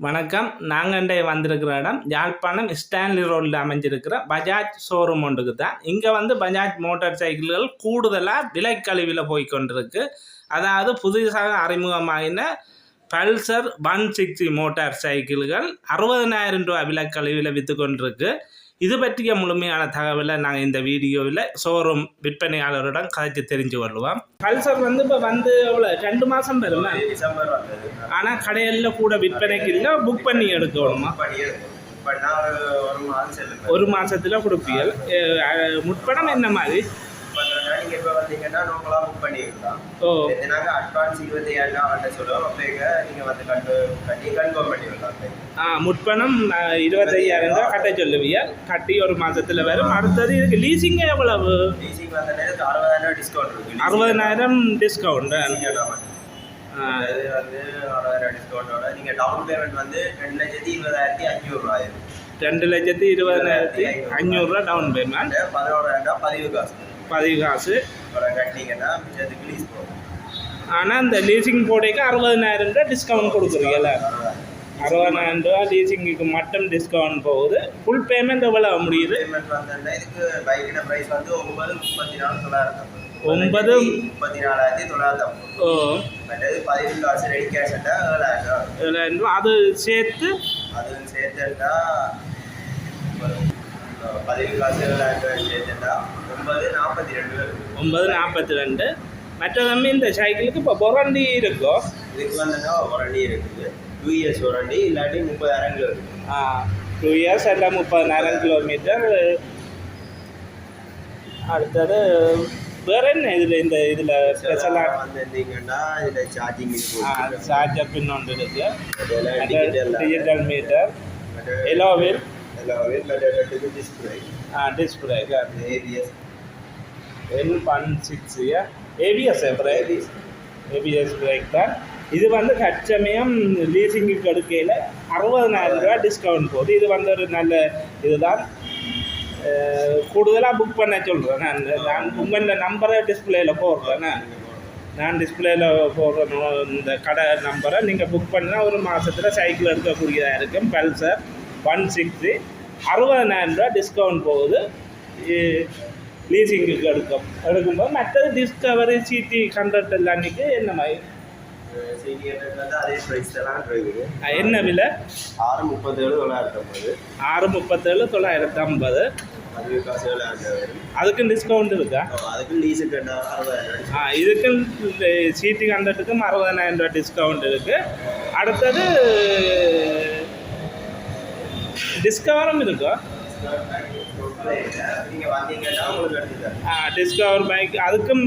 வணக்கம். நாங்கண்டே வந்திருக்கிற இடம் யாழ்ப்பாணம் ஸ்டான்லி ரோடில் அமைஞ்சிருக்கிற பஜாஜ் ஷோரூம் ஒன்றுக்கு தான். இங்கே வந்து பஜாஜ் மோட்டார் சைக்கிள்கள் கூடுதலாக விலைக்கழிவில் போய் கொண்டிருக்கு அதாவது புதுசாக அறிமுகமாகின பல்சர் ஒன் சிக்ஸ்டி மோட்டார் சைக்கிள்கள் அறுபதனாயிரம் ரூபா விலைக்கழிவில் விற்று கொண்டிருக்கு இது பற்றிய முழுமையான தகவலை நாங்கள் இந்த வீடியோவில் ஷோரூம் விற்பனையாளருடன் கதைச்சு தெரிஞ்சு கொள்வோம் பல்சர் வந்து இப்போ வந்து எவ்வளோ ரெண்டு மாதம் வந்தது ஆனால் கடையில் கூட விற்பனைக்கு இல்லை புக் பண்ணி எடுக்கணுமா? ஒரு கொடுப்பீர்கள் அஹ் முற்பணம் என்ன மாதிரி? நீங்கள் இப்போ வந்தீங்கன்னா நோக்கெல்லாம் புக் பண்ணிக்கலாம் ஓ. நாங்கள் அட்வான்ஸ் இருபத்தி ஏழாம் கட்ட சொல்லுவோம். அப்போ நீங்கள் வந்து கண்டு கட்டி கன்ஃபார்ம் பண்ணிவிடலாம் ஆ முற்பணம் இருபத்தையாயிரம் ரூபாய் கட்ட சொல்லுவீங்க. கட்டி ஒரு மாசத்துல வரும். அடுத்தது இதுக்கு லீசிங் எவ்வளவு? லீசிங் வந்த நேரத்துக்கு அறுபதாயிரம் டிஸ்கவுண்ட் இருக்கு. அறுபதனாயிரம் டிஸ்கவுண்ட் அது வந்து. அறுபதாயிரம் டிஸ்கவுண்டோட நீங்கள் டவுன் பேமெண்ட் வந்து ரெண்டு லட்சத்தி இருபதாயிரத்தி அஞ்சூறுரூவா ரெண்டு லட்சத்தி இருபதனாயிரத்தி அஞ்சூறுரூவா டவுன் பேமெண்ட் பதினோராயிரம் பதிவு காசு. பதிவு காசு. கட்டிங்கன்னா ஆனால் இந்த லீசிங் போடைக்கு அறுபதனாயிரம் ரூபாய் டிஸ்கவுண்ட் கொடுக்குறீங்கல்ல அறுபதனாயிரம் ரூபா லீசிங்குக்கு மட்டும் டிஸ்கவுண்ட் போகுது. ஃபுல் பேமெண்ட் எவ்வளோ முடியுது? பேமெண்ட் வந்து இதுக்கு பைக்கின பிரைஸ் வந்து ஒன்பது முப்பத்தி நாலாயிரத்தி தொள்ளாயிரத்தி ஓ. பதிவு காசு ரெடி கேஷ் ஏழாயிரம் ரூபா ஏழாயிரம் ரூபா அது சேர்த்து? அதுவும் சேர்த்துட்டா ரூபாய் சேர்த்துட்டா ஒன்பது நாற்பத்தி ரெண்டு ஒன்பது நாற்பத்தி ரெண்டு. மற்றதம்பி இந்த சைக்கிளுக்கு இப்போ பொரண்டி இருக்கும் இதுக்கு வந்துன்னா வாரண்டி இருக்குது? டூ இயர்ஸ் வாரண்டி இல்லாட்டி முப்பதாயிரம் கிலோ இருக்குது டூ இயர்ஸ் எல்லாம் முப்பதாயிரம் கிலோமீட்டர் அடுத்தது வேற என்ன இதில் இந்த இதில் ஸ்பெஷலாக வந்திருந்தீங்கன்னா இதில் சார்ஜிங் சார்ஜர் பின் ஒன்று இருக்கு. டிஜிட்டல் டிஜிட்டல் மீட்டர் எலோவில் எல்லாம் display display ABS L one six ABS brake ABS brake தான் இது வந்து கச்சமயம் லீசிங்குக்கு எடுக்கையில் அறுபதனாயிரம் ரூபா டிஸ்கவுண்ட் போகுது இது வந்து ஒரு நல்ல இதுதான் கூடுதலாக புக் பண்ண சொல்கிறேன் நான் நான் உங்கள் நம்பரை டிஸ்பிளேயில் போடுறேன் நான் நான் டிஸ்பிளேயில் போடுற இந்த கடை நம்பரை நீங்கள் புக் பண்ணால் ஒரு மாதத்தில் சைக்கிள் எடுக்கக்கூடியதாக இருக்கும் பல்சர் ஒன் சிக்ஸ்டி அறுபதனாயிரம் ரூபா டிஸ்கவுண்ட் போகுது. லீசிங்குக்கு எடுக்கும். எடுக்கும்போது மற்றது டிஸ்கவரி சிடி ஹண்ட்ரட் அன்னைக்கு என்ன மாதிரி? என்ன விலை? ஆறு முப்பத்தேழு தொள்ளாயிரத்தி ஐம்பது ஆறு முப்பத்தேழு தொள்ளாயிரத்தி ஐம்பது பதிவு காசு ஏழாயிரம் வரும் அதுக்கு டிஸ்கவுண்ட் இருக்கா அறுபதாயிரம். ஆ இதுக்கு சிடி ஹண்ட்ரட்டுக்கும் அறுபதனாயிரம் ரூபா டிஸ்கவுண்ட் இருக்குது அடுத்தது டிஸ்கவரும் இருக்கும் டிஸ்கவர் பைக் அதுக்கும்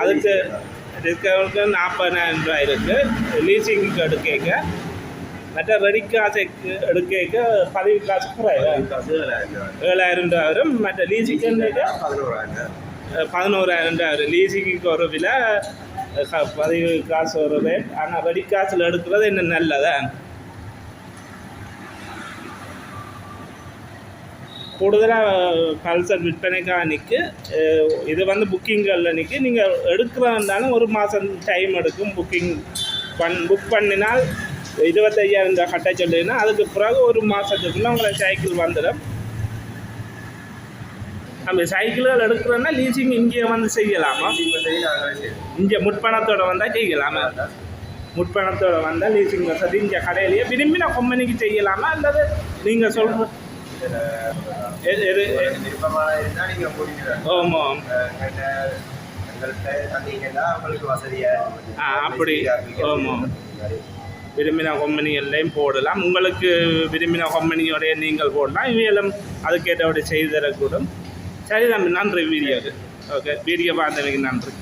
அதுக்கு டிஸ்கவருக்கு நாற்பதாயிரம் ரூபாய் இருக்குது லீசிங்க்கு எடுக்க மற்ற ரெடி காசுக்கு எடுக்க பதிவு காசு ஏழாயிரம். ரூபாய் ரூபா வரும். மற்ற லீசிங்க்கு பதினோராயிரம் பதினோராயிரம் ரூபா வரும். லீசிங்க்கு ஒரு விலை பதிவு காசு ஒரு ரேட். ஆனால் ரெடி காசில் எடுக்கிறது இன்னும் நல்லதான் கூடுதலாக பல்சர் விற்பனைக்காக நிற்கு இது வந்து புக்கிங்களில் நிற்கி நீங்கள் எடுக்கிறதாலும் ஒரு மாதம் டைம் எடுக்கும் புக்கிங் பண் புக் பண்ணினால் இருபத்தையாயிரம் ரூபா கட்ட சொல்லினா அதுக்கு பிறகு ஒரு மாதத்துக்குள்ளே உங்களை சைக்கிள் வந்துடும். நம்ம சைக்கிள்கள் எடுக்கிறோன்னா லீசிங் இங்கே வந்து செய்யலாமா? இங்கே முற்பணத்தோட வந்தால் செய்யலாமா? முற்பணத்தோட வந்தால் லீசிங் வசதி இங்கே கடையிலேயே விரும்பின கம்பெனிக்கு செய்யலாமா? அல்லது நீங்கள் சொல்கிற எது எது? விருப்பமான இருந்தால் நீங்கள் கூட்டிட்டு ஆமாம் அப்படி. ஆமாம். விரும்பின கம்பெனிகள்லையும் போடலாம். உங்களுக்கு விரும்பின கம்பெனியோடைய நீங்கள் போடலாம். இவையெல்லாம் அதுக்கேற்றபடி செய்து தரக்கூடும். சரி தம்பி நன்றி வீடியோக்கு ஓகே. வீடியோ பார்த்தமைக்கு நன்றி.